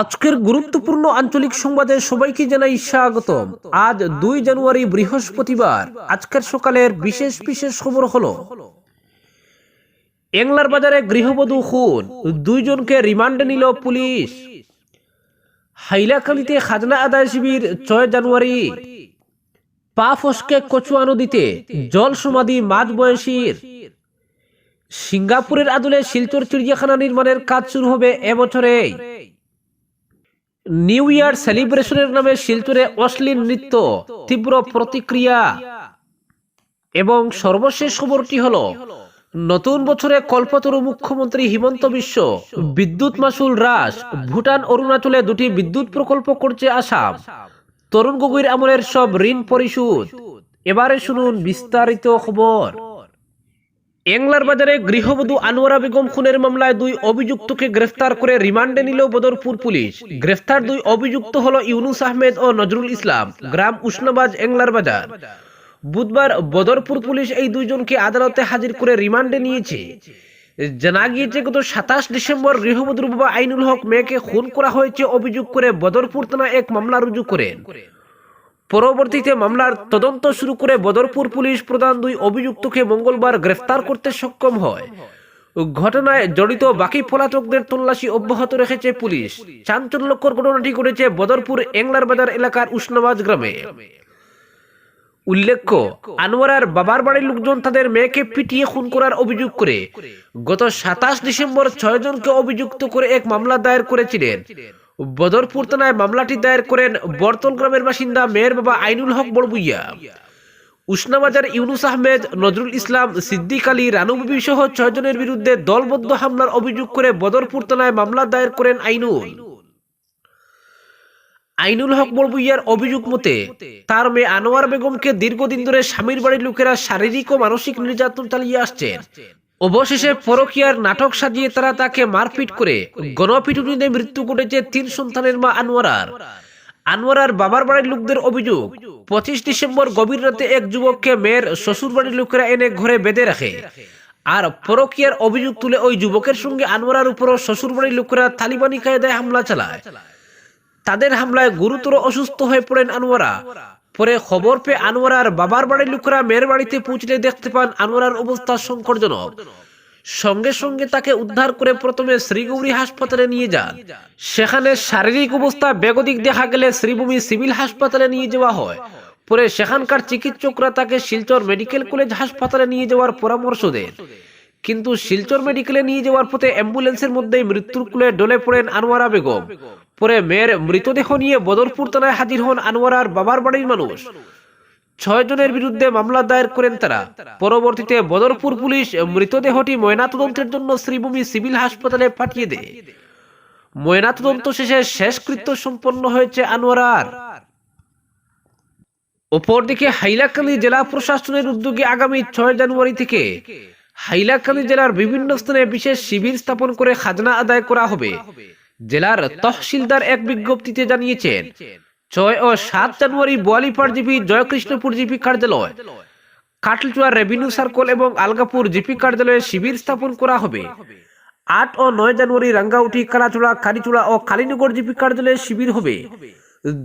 আজকের গুরুত্বপূর্ণ আঞ্চলিক সংবাদে সবাইকে জানাই স্বাগতম। আজ দুই জানুয়ারি বৃহস্পতিবার, আজকের সকালের বিশেষ বিশেষ খবর হলো, এংলার বাজারে গৃহবধূ খুন, দুইজনকে রিমান্ডে নিল পুলিশ। হাইলাকালিতে খাজনা আদায় শিবির ছয় জানুয়ারি। পা ফসকে কচুয়া নদীতে জল সমাধি মাঝ বয়সীর। সিঙ্গাপুরের আদলে শিলচর চিড়িয়াখানা নির্মাণের কাজ শুরু হবে এবছরেই নিউ ইয়ার সেলিব্রেশনের নামে শিলচরে অশ্লীল নৃত্য, তীব্র প্রতিক্রিয়া এবং সর্বশেষ খবরটি হল, নতুন বছরে কল্পতরু মুখ্যমন্ত্রী হিমন্ত বিশ্ব, বিদ্যুৎ মাসুল হ্রাস ভুটান, অরুণাচলে দুটি বিদ্যুৎ প্রকল্প করছে আসাম। তরুণ গগৈর আমলের সব ঋণ পরিশোধ। এবারে শুনুন বিস্তারিত খবর। এংলার বাজারে গৃহবধূ আনোয়ারা বেগম খুনের মামলায় দুই অভিযুক্তকে গ্রেফতার করে রিমান্ডে নিল বদরপুর পুলিশ। গ্রেফতার দুই অভিযুক্ত হলো ইউনুস আহমেদ ও নজরুল ইসলাম, গ্রাম উষ্ণবাজ, এংলার বাজার। বুধবার বদরপুর পুলিশ এই দুইজনকে আদালতে হাজির করে রিমান্ডে নিয়েছে। জানা গিয়েছে, গত সাতাশ ডিসেম্বর গৃহবধূর বাবা আইনুল হক মেয়েকে খুন করা হয়েছে অভিযোগ করে বদরপুর থানা এক মামলা রুজু করেন। পরবর্তীতে মামলার তদন্ত শুরু করে বদরপুর পুলিশ প্রধান দুই অভিযুক্তকে মঙ্গলবার গ্রেফতার করতে সক্ষম হয়। ঘটনায় জড়িত বাকি পলাতকদের তল্লাশি অব্যাহত রেখেছে পুলিশ। চাঞ্চল্যকর ঘটনাটি ঘটেছে বদরপুর এংলার বাজার এলাকার উষ্ণবাজ গ্রামে। উল্লেখ্য, আনোয়ারার বাবার বাড়ির লোকজন তাদের মেয়েকে পিটিয়ে খুন করার অভিযোগ করে। গত সাতাশ ডিসেম্বর ছয় জনকে অভিযুক্ত করে এক মামলা দায়ের করেছিলেন। বদরপুর থানায় মামলাটি দায়ের করেন বর্তল গ্রামের বাসিন্দা মেয়ের বাবা আইনুল হক বড়বুইয়া। উষ্ণাবাজার ইউনুস আহমেদ, নজরুল ইসলাম, সিদ্দিক আলী রানুবিবি সহ ছয়জনের বিরুদ্ধে দলবদ্ধ হামলার অভিযোগ করে বদরপুর থানায় মামলা দায়ের করেন আইনুল। আইনুল হক বড়বুইয়ার অভিযোগ মতে, তার মেয়ে আনোয়ার বেগমকে দীর্ঘদিন ধরে স্বামীর বাড়ির লোকেরা শারীরিক ও মানসিক নির্যাতন চালিয়ে আসছেন। অবশেষে পরকিয়ার নাটক সাজিয়ে তারা তাকে মারপিট করে গণপিটুনিতে মৃত্যু ঘটেছে তিন সন্তানের মা আনোয়ারার। আনোয়ারার বাবার বাড়ির লোকদের অভিযোগ, পঁচিশ ডিসেম্বর গভীর রাতে এক যুবককে মেয়ের শ্বশুর বাড়ির লোকেরা এনে ঘরে বেঁধে রাখে। আর পরকিয়ার অভিযোগ তুলে ওই যুবকের সঙ্গে আনোয়ারার উপরও শ্বশুর বাড়ির লোকেরা তালিবানি কায়দায় হামলা চালায়। তাদের হামলায় গুরুতর অসুস্থ হয়ে পড়েন আনোয়ারা। পরে খবর পেয়ে আনোয়ারার বাবার বাড়ির লোকেরা মেয়ের বাড়িতে পৌঁছলে দেখতে পান আনোয়ারার অবস্থা সংকটজনক। সঙ্গে সঙ্গে তাকে উদ্ধার করে প্রথমে শ্রীগৌরী হাসপাতালে নিয়ে যান। সেখানে শারীরিক অবস্থা বেগতিক দেখা গেলে শ্রীভূমি সিভিল হাসপাতালে নিয়ে যাওয়া হয়। পরে সেখানকার চিকিৎসকরা তাকে শিলচর মেডিকেল কলেজ হাসপাতালে নিয়ে যাওয়ার পরামর্শ দেন। কিন্তু শিলচর মেডিকেলে নিয়ে যাওয়ার পথে অ্যাম্বুলেন্সের মধ্যেই মৃত্যুর কুলে ডলে পড়েন আনোয়ারা বেগম। পরে মেয়ের মৃতদেহ নিয়ে বদরপুর থানায় হাজির হন আনোয়ারার বাবার বাড়ির মানুষ। ছয় জনের বিরুদ্ধে মামলা দায়ের করেন তারা। পরবর্তীতে বদরপুর পুলিশ মৃতদেহটি ময়নাতদন্তের জন্য শ্রীভূমি সিভিল হাসপাতালে পাঠিয়ে দেয়। ময়নাতদন্ত শেষে শেষকৃত্য সম্পন্ন হয়েছে আনোয়ারার অপরদিকে হাইলাকান্দি জেলা প্রশাসনের উদ্যোগে আগামী ছয় জানুয়ারি থেকে হাইলাকান্দি জেলার বিভিন্ন স্থানে বিশেষ শিবির স্থাপন করে খাজনা আদায় করা হবে। জেলার তহসিলদার এক বিজ্ঞপ্তিতে জানিয়েছেন, ছয় ও সাত January Boalipar GP, Joykrishnapur GP কার্যালয় কাটলচুয়া রেভিনিউ সার্কল এবং আলগাপুর জিপি কার্যালয়ে শিবির স্থাপন করা হবে। আট ও নয় জানুয়ারি রাঙ্গাউটি, কালাচুড়া কালীচুড়া ও কালীনগর জিপি কার্যালয়ে শিবির হবে।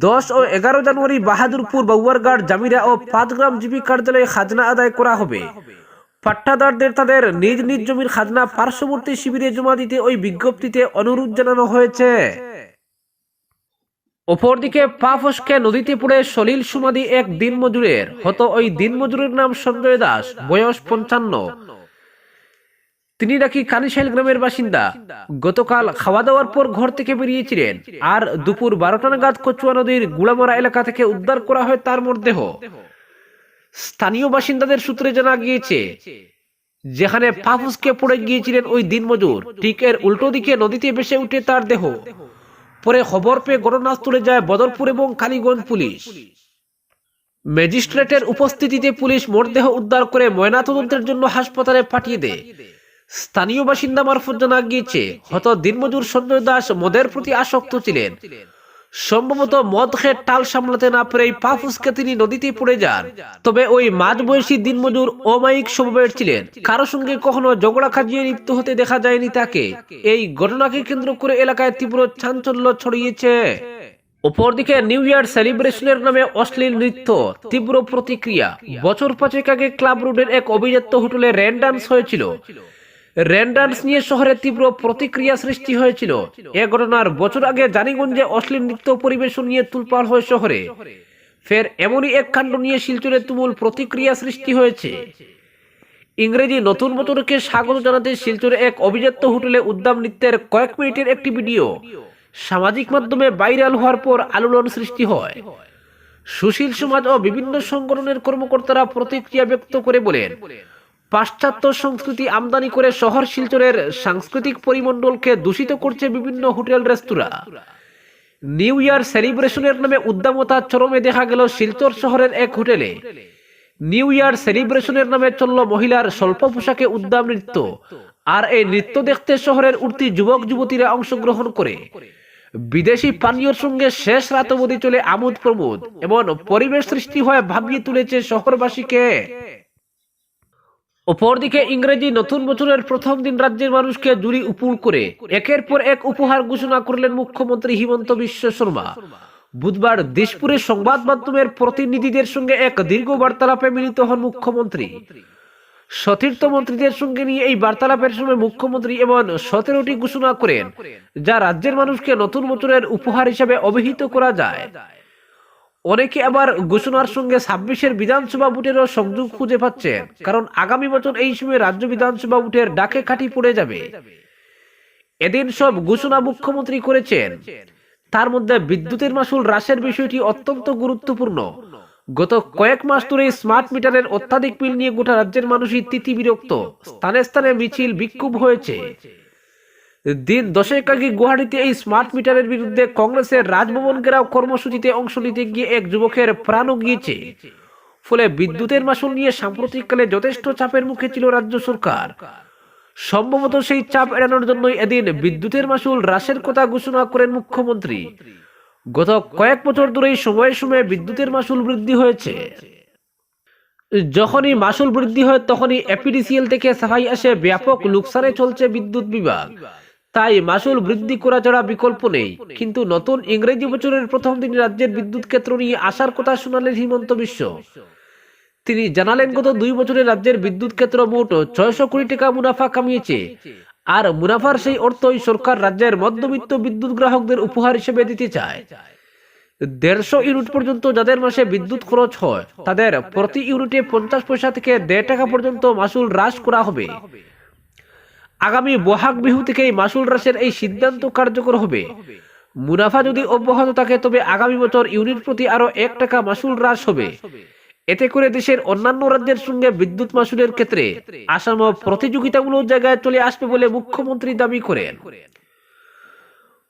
দশ ও এগারো জানুয়ারি বাহাদুরপুর, বাউয়ারঘাট, জামিরা ও পাঁচগ্রাম জিপি কার্যালয়ে খাজনা আদায় করা হবে। পাট্টাদারদের তাদের নিজ নিজ জমির খাজনা পার্শ্ববর্তী শিবিরে জমা দিতে ওই বিজ্ঞপ্তিতে অনুরোধ জানানো হয়েছে। অপরদিকে পা ফসকে নদীতে পড়ে সলিল সুমাদি এক দিনমজুরের, হতো ওই দিনমজুরের নাম সঞ্জয় দাস, বয়স পঞ্চান্ন। তিনি নাকি কানিশাইল গ্রামের বাসিন্দা। গতকাল খাওয়া দাওয়ার পর ঘর থেকে বেরিয়েছিলেন। আর দুপুর বারোটা নাগাদ কচুয়া নদীর গুড়ামারা এলাকা থেকে উদ্ধার করা হয় তার মরদেহ। স্থানীয় বাসিন্দাদের সূত্রে জানা গিয়েছে, যেখানে পাফুসকে পড়ে গিয়েছিলেন ওই দিনমজুর, ঠিক এর উল্টো দিকে নদীতে ভেসে উঠে তার দেহ। পরে খবর পেয়ে ঘটনাস্থলে যায় বদরপুর এবং কালীগঞ্জ পুলিশ। ম্যাজিস্ট্রেটের উপস্থিতিতে পুলিশ মরদেহ উদ্ধার করে ময়নাতদন্তের জন্য হাসপাতালে পাঠিয়ে দেয়। স্থানীয় বাসিন্দা মারফত জানা গিয়েছে হত দিনমজুর সঞ্জয় দাস মদের প্রতি আসক্ত ছিলেন। সম্ভবত মদ খেয়ে টাল সামলাতে না পেরে পা ফুসকে তিনি নদীতে পড়ে যান। তবে ওই মাঝ বয়সী দিনমজুর অমায়িক স্বভাবের ছিলেন। কারও সঙ্গে কখনো ঝগড়া খাজিয়ে লিপ্ত হতে দেখা যায়নি তাকে। এই ঘটনাকে কেন্দ্র করে এলাকায় তীব্র চাঞ্চল্য ছড়িয়েছে। অপরদিকে নিউ ইয়ার সেলিব্রেশনের নামে অশ্লীল নৃত্য, তীব্র প্রতিক্রিয়া। বছর পাঁচেক আগে ক্লাব রোডের এক অভিজাত্য হোটেলে র্যান ডান্স হয়েছিল। র্যান ডান্স নিয়ে শহরে তীব্র প্রতিক্রিয়া সৃষ্টি হয়েছিল। এ ঘটনার বছর আগে জানিগঞ্জে অশ্লীল নৃত্য পরিবেশন নিয়ে তুলপাড় হয় শহরে। ফের এমনই এক কাণ্ড নিয়ে শিলচরে তুমুল প্রতিক্রিয়া সৃষ্টি হয়েছে। ইংরেজি নতুন বছরকে স্বাগত জানাতে শিলচরে এক অভিজাত্য হোটেলে উদ্যাম নৃত্যের কয়েক মিনিটের একটি ভিডিও সামাজিক মাধ্যমে ভাইরাল হওয়ার পর আলোড়ন সৃষ্টি হয়। সুশীল সমাজ ও বিভিন্ন সংগঠনের কর্মকর্তারা প্রতিক্রিয়া ব্যক্ত করে বলেন পাশ্চাত্য সংস্কৃতি আমদানি করে শহর শিলচরের সাংস্কৃতিক পরিমণ্ডলকে দূষিত করছে বিভিন্ন হোটেল, রেস্তোরাঁ। নিউ ইয়ার সেলিব্রেশনের নামে উদ্দামতা চরমে দেখা গেল শিলচর শহরের এক হোটেলে। নিউ ইয়ার সেলিব্রেশনের নামে চলল মহিলার স্বল্প পোশাকে উদ্দাম নৃত্য। আর এই নৃত্য দেখতে শহরের উঠতি যুবক, যুবতীরা অংশগ্রহণ করে। বিদেশি পানীয়র সঙ্গে শেষ রাত অবধি চলে আমোদ প্রমোদ এমন পরিবেশ সৃষ্টি হয়ে ভাবিয়ে তুলেছে শহরবাসীকে। অপরদিকে ইংরেজি নতুন বছরের প্রথম দিন রাজ্যের মানুষকে জুড়ি উপুর করে একের পর এক উপহার ঘোষণা করলেন মুখ্যমন্ত্রী হিমন্ত বিশ্ব শর্মা। বুধবার দিশপুরে সংবাদ মাধ্যমের প্রতিনিধিদের সঙ্গে এক দীর্ঘ বার্তালাপে মিলিত হন মুখ্যমন্ত্রী। সতীর্থ মন্ত্রীদের সঙ্গে নিয়ে এই বার্তালাপের সময় মুখ্যমন্ত্রী এমন সতেরোটি ঘোষণা করেন, যা রাজ্যের মানুষকে নতুন বছরের উপহার হিসাবে অভিহিত করা যায়। অনেকে আবার ঘোষণার সঙ্গে ছাব্বিশের বিধানসভা ভোটেরও সংযোগ খুঁজে পাচ্ছেন কারণ আগামী বছর এই সময় রাজ্য বিধানসভা ভোটের ডাকে কাঠি পড়ে যাবে। এদিন সব ঘোষণা মুখ্যমন্ত্রী করেছেন। তার মধ্যে বিদ্যুতের মাসুল হ্রাসের বিষয়টি অত্যন্ত গুরুত্বপূর্ণ। গত কয়েক মাস ধরে স্মার্ট মিটারের অত্যাধিক বিল নিয়ে গোটা রাজ্যের মানুষই তিতি বিরক্ত স্থানে স্থানে মিছিল বিক্ষোভ হয়েছে। দিন দশেক আগে গুয়াহাটিতে এই স্মার্ট মিটারের বিরুদ্ধে কংগ্রেসের রাজভবন ঘেরাও কর্মসূচিতে অংশ নিতে গিয়ে এক যুবকের প্রাণও গিয়েছে। ফলে বিদ্যুতের মাসুল নিয়ে সাম্প্রতিককালে যথেষ্ট চাপের মুখে ছিল রাজ্য সরকার। সম্ভবত সেই চাপ এড়ানোর জন্যই এদিন বিদ্যুতের মাসুল হ্রাসের কথা ঘোষণা করেন মুখ্যমন্ত্রী। গত কয়েক বছর ধরেই সময়ে সময়ে বিদ্যুতের মাসুল বৃদ্ধি হয়েছে। যখনই মাসুল বৃদ্ধি হয় তখনই এপিডিসিএল থেকে সাফাই আসে, ব্যাপক লোকসানে চলছে বিদ্যুৎ বিভাগ। তাই মাসুল বৃদ্ধি করা ছাড়া বিকল্প নেই। কিন্তু নতুন ইংরেজি বছরের প্রথম দিন রাজ্যের বিদ্যুৎ ক্ষেত্র নিয়ে আসার কথা শোনালেন হিমন্ত বিশ্ব। তিনি জানালেন, গত দুই বছরে রাজ্যের বিদ্যুৎ ক্ষেত্র মোট ছয়শো কোটি টাকা মুনাফা কামিয়েছে। আর মুনাফার সেই অর্থই সরকার রাজ্যের মধ্যবিত্ত বিদ্যুৎ গ্রাহকদের উপহার হিসেবে দিতে চায়। দেড়শো ইউনিট পর্যন্ত যাদের মাসে বিদ্যুৎ খরচ হয়, তাদের প্রতি ইউনিটে পঞ্চাশ পয়সা থেকে দেড় টাকা পর্যন্ত মাসুল হ্রাস করা হবে। আগামী বহাগ বিহু থেকেই মাসুল হ্রাসের এই সিদ্ধান্ত কার্যকর হবে। মুনাফা যদি অব্যাহত থাকে, তবে আগামী বছর ইউনিট প্রতি আরও এক টাকা মাসুল হ্রাস হবে। এতে করে দেশের অন্যান্য রাজ্যের সঙ্গে বিদ্যুৎ মাসুলের ক্ষেত্রে আসাম প্রতিযোগিতামূলক জায়গায় চলে আসবে বলে মুখ্যমন্ত্রী দাবি করেন।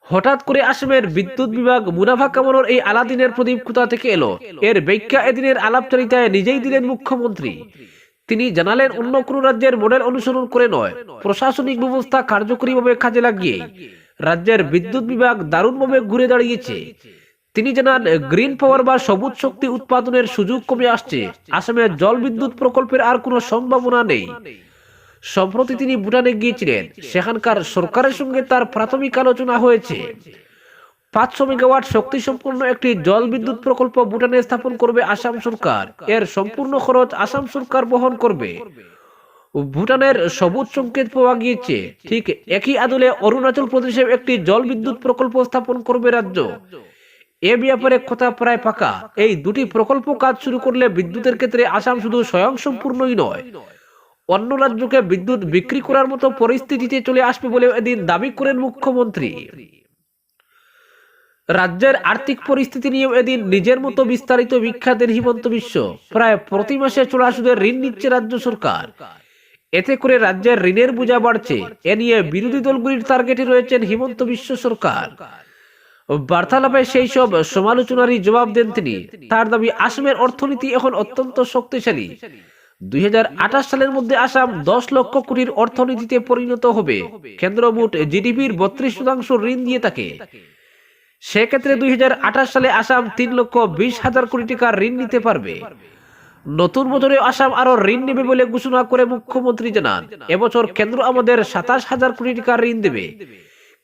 হঠাৎ করে আসামের বিদ্যুৎ বিভাগ মুনাফা কামানোর এই আলাদিনের প্রদীপ কোথা থেকে এলো। এর ব্যাখ্যা এদিনের আলাপচারিতায় নিজেই দিলেন মুখ্যমন্ত্রী। তিনি জানালেন, অন্য কোনো রাজ্যের মডেল অনুসরণ করে নয়। প্রশাসনিক ব্যবস্থা কার্যকরীভাবে কাজে লাগিয়ে রাজ্যের বিদ্যুৎ বিভাগ দারুণভাবে ঘুরে দাঁড়িয়েছে। তিনি জানান, গ্রিন পাওয়ার বা সবুজ শক্তি উৎপাদনের সুযোগ কমে আসছে। আসামের জল বিদ্যুৎ প্রকল্পের আর কোনো সম্ভাবনা নেই। সম্প্রতি তিনি ভুটানে গিয়েছিলেন। সেখানকার সরকারের সঙ্গে তার প্রাথমিক আলোচনা হয়েছে। পাঁচশো মেগাওয়াট শক্তি সম্পন্ন একটি জল বিদ্যুৎ প্রকল্প ভুটানে স্থাপন করবে আসাম সরকার। এর সম্পূর্ণ খরচ আসাম সরকার বহন করবে। ভুটানের সবুজ সংকেত পাওয়া গিয়েছে। ঠিক একই আদলে অরুণাচল প্রদেশে একটি জল বিদ্যুৎ প্রকল্প স্থাপন করবে রাজ্য। এ ব্যাপারে কথা প্রায় পাকা। এই দুটি প্রকল্প কাজ শুরু করলে বিদ্যুতের ক্ষেত্রে আসাম শুধু স্বয়ংসম্পূর্ণই নয়, অন্য রাজ্যকে বিদ্যুৎ বিক্রি করার মতো পরিস্থিতিতে চলে আসবে বলে এদিন দাবি করেন মুখ্যমন্ত্রী। রাজ্যের আর্থিক পরিস্থিতি নিয়ে এদিন নিজের মতো বিস্তারিত বিখ্যাত হিমন্ত বিশ্ব। প্রায় প্রতি মাসে চড়া সুদের ঋণ নিচ্ছে রাজ্য সরকার। এতে করে রাজ্যের ঋণের বোঝা বাড়ছে। এ নিয়ে বিরোধী দলগুলির টার্গেটে রয়েছেন হিমন্ত বিশ্ব সরকার। বার্তালাপে সেই সব সমালোচনারই জবাব দেন তিনি। তার দাবি, আসামের অর্থনীতি এখন অত্যন্ত শক্তিশালী। দুই হাজার আঠাশ সালের মধ্যে আসাম দশ লক্ষ কোটির অর্থনীতিতে পরিণত হবে। কেন্দ্র মোট জিডিপির বত্রিশ শতাংশ ঋণ দিয়ে থাকে। সেক্ষেত্রে দুই সালে আসাম তিন লক্ষ বিশ হাজার কোটি টাকা ঋণ নিতে পারবে। নতুন বছরে আসাম আরও ঋণ নেবে বলে ঘোষণা করে মুখ্যমন্ত্রী জানান। এবছর কেন্দ্র আমাদের সাতাশ হাজার কোটি টাকা ঋণ দেবে।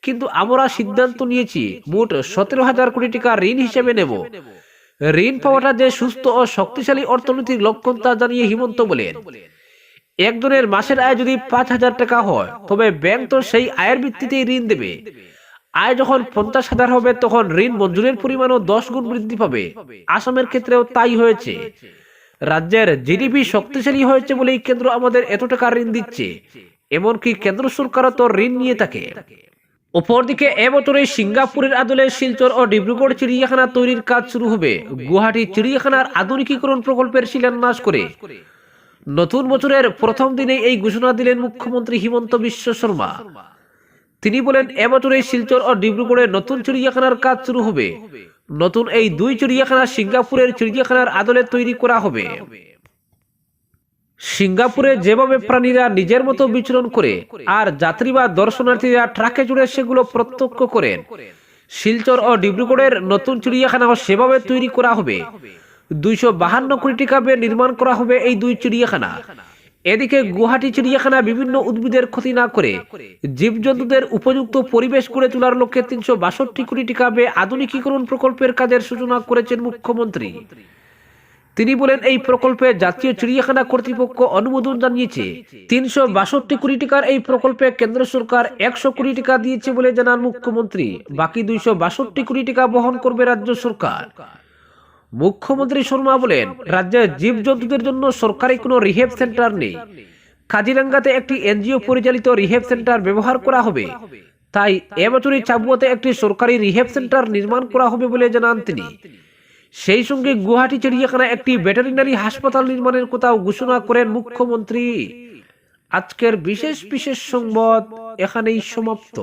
কিন্তু আমরা সিদ্ধান্ত নিয়েছি মোট সতেরো হাজার কোটি টাকা ঋণ হিসেবে নেব। ঋণ পাওয়াটা যে সুস্থ ও শক্তিশালী অর্থনৈতিক লক্ষণ তা জানিয়ে হিমন্ত বলেন। একজনের মাসের আয় যদি পাঁচ হাজার টাকা হয় তবে ব্যাংক তো সেই আয়ের ভিত্তিতেই ঋণ দেবে। আয় যখন পঞ্চাশ হাজার হবে, তখন ঋণ মঞ্জুরের পরিমাণও দশ গুণ বৃদ্ধি পাবে। আসামের ক্ষেত্রেও তাই হয়েছে। রাজ্যের জিডিপি শক্তিশালী হয়েছে বলেই কেন্দ্র আমাদের এত টাকা ঋণ দিচ্ছে। এমনকি কেন্দ্র সরকারও তো ঋণ নিয়ে থাকে। অপরদিকে এবছরে সিঙ্গাপুরের আদলে শিলচর ও ডিব্রুগড় চিড়িয়াখানা তৈরির কাজ শুরু হবে। গুয়াহাটি চিড়িয়াখানার আধুনিকীকরণ প্রকল্পের শিলান্যাস করে। নতুন বছরের প্রথম দিনে এই ঘোষণা দিলেন মুখ্যমন্ত্রী হিমন্ত বিশ্ব শর্মা। তিনি বলেন এবছরে শিলচর ও ডিব্রুগড়ে নতুন চিড়িয়াখানার কাজ শুরু হবে। নতুন এই দুই চিড়িয়াখানা সিঙ্গাপুরের চিড়িয়াখানার আদলে তৈরি করা হবে। সিঙ্গাপুরে যেভাবে প্রাণীরা নিজের মতো বিচরণ করে, আর যাত্রী বা দর্শনার্থীরা ট্রাকে জুড়ে সেগুলো প্রত্যক্ষ করেন, শিলচর ও ডিব্রুগড়ের নতুন চিড়িয়াখানাও সেভাবে তৈরি করা হবে। দুইশো বাহান্ন কোটি টাকা ব্যয়ে নির্মাণ করা হবে এই দুই চিড়িয়াখানা। এদিকে গুয়াহাটি, চিড়িয়াখানা বিভিন্ন উদ্ভিদের ক্ষতি না করে জীবজন্তুদের উপযুক্ত পরিবেশ করে তোলার লক্ষ্যে তিনশো বাষট্টি কোটি টাকা ব্যয়ে আধুনিকীকরণ প্রকল্পের কাজের সূচনা করেছেন মুখ্যমন্ত্রী। তিনি বলেন, এই প্রকল্পে জাতীয় চিড়িয়াখানা কর্তৃপক্ষ অনুমোদন জানিয়েছে, তিনশো বাষট্টি কোটি টাকার এই প্রকল্পে কেন্দ্র সরকার একশো কোটি টাকা দিয়েছে বলে জানান মুখ্যমন্ত্রী। বাকি দুইশো বাষট্টি কোটি টাকা বহন করবে রাজ্য সরকার। মুখ্যমন্ত্রী শর্মা বলেন রাজ্যে জীবজন্তুদের জন্য সরকারি কোনো রিহেব সেন্টার নেই। কাজিরাঙ্গাতে একটি এনজিও পরিচালিত রিহেব সেন্টার ব্যবহার করা হবে। তাই এবছরই চাবুয়াতে একটি সরকারি রিহেব সেন্টার নির্মাণ করা হবে বলে জানান তিনি। সেই সঙ্গে গুয়াহাটি চিড়িয়াখানা একটি ভেটেরিনারি হাসপাতাল নির্মাণের কথাও ঘোষণা করেন মুখ্যমন্ত্রী। আজকের বিশেষ বিশেষ সংবাদ এখানেই সমাপ্ত।